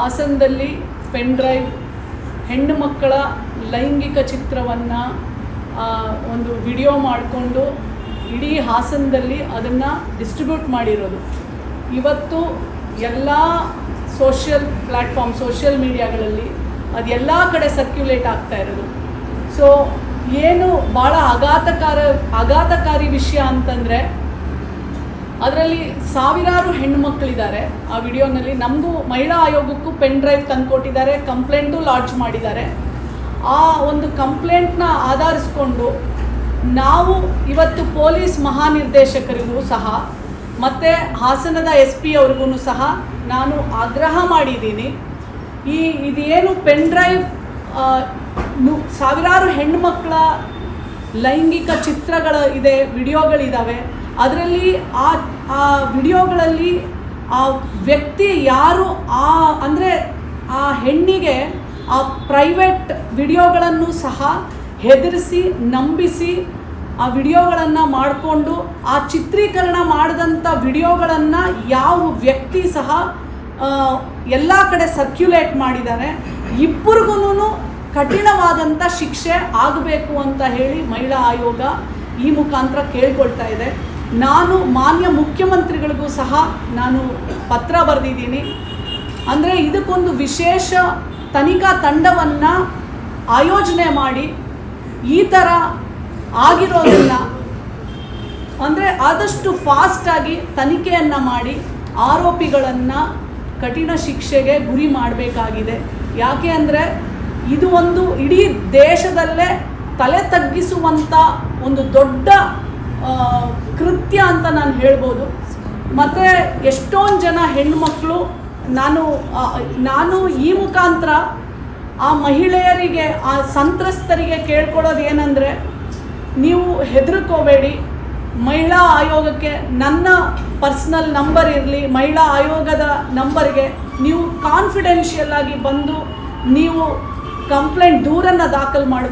ಹಾಸನದಲ್ಲಿ pen drive ಹೆಣ್ಣು ಮಕ್ಕಳ ಲೈಂಗಿಕ ಚಿತ್ರವನ್ನು ಒಂದು ವಿಡಿಯೋ ಮಾಡಿಕೊಂಡು ಇಡೀ ಹಾಸನದಲ್ಲಿ ಅದನ್ನು ಡಿಸ್ಟ್ರಿಬ್ಯೂಟ್ ಮಾಡಿರೋದು. ಇವತ್ತು ಎಲ್ಲ ಸೋಷಿಯಲ್ ಪ್ಲ್ಯಾಟ್ಫಾರ್ಮ್ ಸೋಷಿಯಲ್ ಮೀಡಿಯಾಗಳಲ್ಲಿ ಅದು ಎಲ್ಲ ಕಡೆ ಸರ್ಕ್ಯುಲೇಟ್ ಆಗ್ತಾ ಇರೋದು. ಸೊ ಏನು ಭಾಳ ಆಘಾತಕಾರ, ಆಘಾತಕಾರಿ ವಿಷಯ ಅಂತಂದರೆ ಅದರಲ್ಲಿ ಸಾವಿರಾರು ಹೆಣ್ಣುಮಕ್ಕಳಿದ್ದಾರೆ. ಆ ವಿಡಿಯೋನಲ್ಲಿ ನಮಗೂ ಮಹಿಳಾ ಆಯೋಗಕ್ಕೂ ಪೆನ್ ಡ್ರೈವ್ ತಂದುಕೊಟ್ಟಿದ್ದಾರೆ ಕಂಪ್ಲೇಂಟು ಲಾಂಚ್ ಮಾಡಿದ್ದಾರೆ. ಆ ಒಂದು ಕಂಪ್ಲೇಂಟ್ನ ಆಧರಿಸ್ಕೊಂಡು ನಾವು ಇವತ್ತು ಪೊಲೀಸ್ ಮಹಾನಿರ್ದೇಶಕರಿಗೂ ಸಹ, ಮತ್ತು ಹಾಸನದ ಎಸ್ ಪಿ ಅವ್ರಿಗೂ ಸಹ ನಾನು ಆಗ್ರಹ ಮಾಡಿದ್ದೀನಿ. ಈ ಇದೇನು ಪೆನ್ ಡ್ರೈವ್ ಸಾವಿರಾರು ಹೆಣ್ಣುಮಕ್ಕಳ ಲೈಂಗಿಕ ಚಿತ್ರಗಳ ಇದೆ ವಿಡಿಯೋಗಳಿದ್ದಾವೆ ಅದರಲ್ಲಿ ಆ ಆ ವಿಡಿಯೋಗಳಲ್ಲಿ ಆ ವ್ಯಕ್ತಿ ಯಾರು, ಆ, ಅಂದರೆ ಆ ಹೆಣ್ಣಿಗೆ ಆ ಪ್ರೈವೇಟ್ ವಿಡಿಯೋಗಳನ್ನು ಸಹ ಹೆದರಿಸಿ, ನಂಬಿಸಿ ಆ ವಿಡಿಯೋಗಳನ್ನು ಮಾಡಿಕೊಂಡು, ಆ ಚಿತ್ರೀಕರಣ ಮಾಡಿದಂಥ ವಿಡಿಯೋಗಳನ್ನು ಯಾವ ವ್ಯಕ್ತಿ ಸಹ ಎಲ್ಲ ಕಡೆ ಸರ್ಕ್ಯುಲೇಟ್ ಮಾಡಿದ್ದಾರೆ ಇಬ್ಬರಿಗೂ ಕಠಿಣವಾದಂಥ ಶಿಕ್ಷೆ ಆಗಬೇಕು ಅಂತ ಹೇಳಿ ಮಹಿಳಾ ಆಯೋಗ ಈ ಮುಖಾಂತರ ಕೇಳ್ಕೊಳ್ತಾ ಇದೆ. ನಾನು ಮಾನ್ಯ ಮುಖ್ಯಮಂತ್ರಿಗಳಿಗೂ ಸಹ ನಾನು ಪತ್ರ ಬರೆದಿದ್ದೀನಿ. ಅಂದರೆ ಇದಕ್ಕೊಂದು ವಿಶೇಷ ತನಿಖಾ ತಂಡವನ್ನು ಆಯೋಜನೆ ಮಾಡಿ ಈ ಥರ ಆಗಿರೋದನ್ನ ಅಂದರೆ ಆದಷ್ಟು ಫಾಸ್ಟಾಗಿ ತನಿಖೆಯನ್ನು ಮಾಡಿ ಆರೋಪಿಗಳನ್ನು ಕಠಿಣ ಶಿಕ್ಷೆಗೆ ಗುರಿ ಮಾಡಬೇಕಾಗಿದೆ. ಯಾಕೆ ಅಂದರೆ ಇದು ಒಂದು ಇಡೀ ದೇಶದಲ್ಲೇ ತಲೆ ತಗ್ಗಿಸುವಂಥ ಒಂದು ದೊಡ್ಡ ಕೃತ್ಯ ಅಂತ ನಾನು ಹೇಳ್ಬೋದು. ಮತ್ತು ಎಷ್ಟೊಂದು ಜನ ಹೆಣ್ಣುಮಕ್ಕಳು ನಾನು ನಾನು ಈ ಮುಖಾಂತರ ಆ ಮಹಿಳೆಯರಿಗೆ, ಆ ಸಂತ್ರಸ್ತರಿಗೆ ಕೇಳ್ಕೊಳ್ಳೋದು ಏನಂದರೆ, ನೀವು ಹೆದರ್ಕೋಬೇಡಿ. ಮಹಿಳಾ ಆಯೋಗಕ್ಕೆ ನನ್ನ ಪರ್ಸ್ನಲ್ ನಂಬರ್ ಇರಲಿ, ಮಹಿಳಾ ಆಯೋಗದ ನಂಬರ್ಗೆ ನೀವು ಕಾನ್ಫಿಡೆನ್ಷಿಯಲ್ ಆಗಿ ಬಂದು ನೀವು ಕಂಪ್ಲೇಂಟ್ ದೂರನ್ನು ದಾಖಲು ಮಾಡಿ.